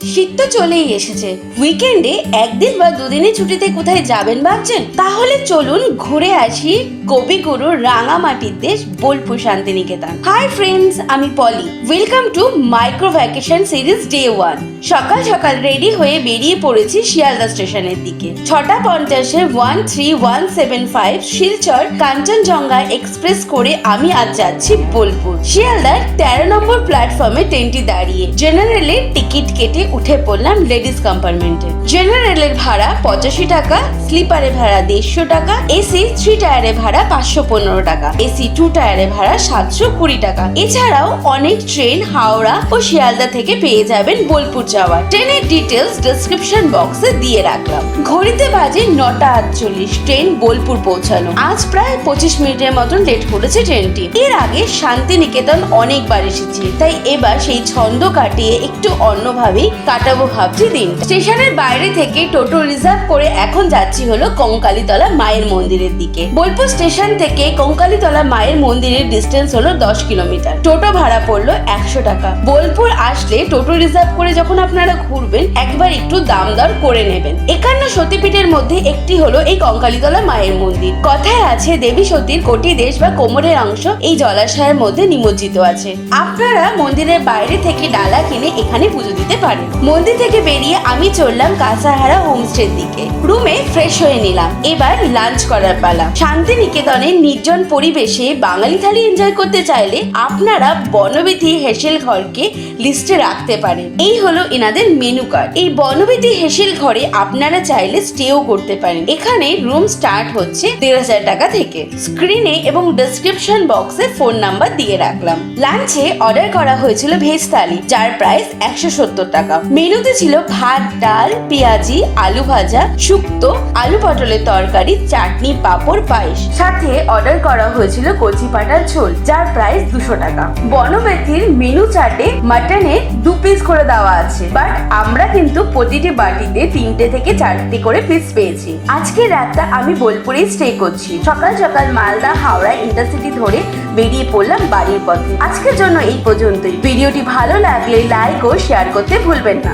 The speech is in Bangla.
শীত তো চলেই এসেছে। উইকেন্ডে একদিন বা দুদিনের ছুটিতে কোথায় যাবেন ভাবছেন? তাহলে চলুন ঘুরে আসি কবিগুরু রাঙামাটির দেশ বোলপুর শান্তিনিকেতন। হাই ফ্রেন্ডস আমি Poli. Welcome to micro vacation series day one সকাল সকাল রেডি হয়ে বেরিয়ে পড়েছি শিয়ালদা স্টেশনের দিকে। ছটা পঞ্চাশে one three one seven five Silchar Kanchanjunga express করে আমি আজ যাচ্ছি বোলপুর। শিয়ালদার তেরো নম্বর প্ল্যাটফর্মে ট্রেনটি দাঁড়িয়ে। জেনারেলের টিকিট কেটে উঠে পড়লাম লেডিস কম্পার্টমেন্টে। জেনারেলের ভাড়া পঁচাশি টাকা স্লিপারে ভাড়া দেড়শো টাকা, এসি থ্রি টায়ারে ভাড়া পাঁচশো পনেরো টাকা, এসি টু টায়ারে ভাড়া সাতশো কুড়ি টাকা। এছাড়াও অনেক ট্রেন, হাওড়া ও শিয়ালদা থেকে পেয়ে যাবেন বোলপুর যাওয়ার। ট্রেনের ডিটেলস ডেসক্রিপশন বক্সে দিয়ে রাখলাম। ঘড়িতে বাজে নটা আটচল্লিশ, ট্রেন বোলপুর পৌঁছানো আজ প্রায় পঁচিশ মিনিটের মতন লেট করেছে ট্রেনটি। এর আগে শান্তিনিকেতন অনেকবার এসেছি, তাই এবার সেই ছন্দ কাটিয়ে একটু অন্যভাবেই কাটাবো ভাবছি দিন। স্টেশনের বাইরে থেকে টোটো রিজার্ভ করে এখন যাচ্ছি হলো কঙ্কালীতলা মায়ের মন্দিরের দিকে। বোলপুর স্টেশন থেকে কঙ্কালীতলা মায়ের মন্দিরের ডিস্টেন্স হলো দশ কিলোমিটার। টোটো ভাড়া পড়ল একশো টাকা। বোলপুর আসলে টোটো রিজার্ভ করে যখন আপনারা ঘুরবেন, একবার একটু দাম দর করে নেবেন। একান্ন সতীপীঠের মধ্যে একটি হলো এই কঙ্কালীতলা মায়ের মন্দির। কথায় আছে, দেবী সতীর কোটি দেশ বা কোমরের অংশ এই জলাশয়ের মধ্যে নিমজ্জিত আছে। আপনারা মন্দিরের বাইরে থেকে ডালা কিনে এখানে পুজো দিতে পারেন। মন্দির থেকে বেরিয়ে আমি চললাম কাঁচাহারা হোমস্টের দিকে। রুমে ফ্রেশ হয়ে নিলাম। এবার লাঞ্চ করার পালা। শান্তিনিকেতনের নির্জন পরিবেশে বাঙালি থালি এনজয় করতে চাইলে আপনারা বনবিধি হেসেল ঘরকে লিস্টে রাখতে পারেন। এই হলো এনাদের মেনু কার্ড এই বনবিধি হেসেল ঘরে আপনারা চাইলে স্টেও করতে পারেন। এখানে রুম স্টার্ট হচ্ছে দেড় হাজার টাকা থেকে। স্ক্রিনে এবং ডেসক্রিপশন বক্সে ফোন নাম্বার দিয়ে রাখলাম। লাঞ্চে অর্ডার করা হয়েছিল ভেজ থালি, যার প্রাইস একশো সত্তর টাকা। মেনুতে ছিল ভাত, ডাল, পেঁয়াজি, আলু ভাজা, শুক্তো, আলু পটলের তরকারি, চাটনি, পাঁপড়, পায়েস। সাথে অর্ডার করা হয়েছিল কচি পাটার ঝোল, যার প্রাইস দুশো টাকা। বনবেথির মেনু চার্টে মাটনে দু পিস করে দেওয়া আছে বাট আমরা কিন্তু প্রতিটি বাটিতে তিনটে থেকে চারটে করে পিস পেয়েছি। আজকে রাতটা আমি বোলপুরেই স্টে করছি। সকাল সকাল মালদা, হাওড়া ইন্টারসিটি ধরে বেরিয়ে পড়লাম বাড়ির পথে। আজকের জন্য এই পর্যন্তই। ভিডিওটি ভালো লাগলে লাইক ও শেয়ার করতে ভুলবেন না।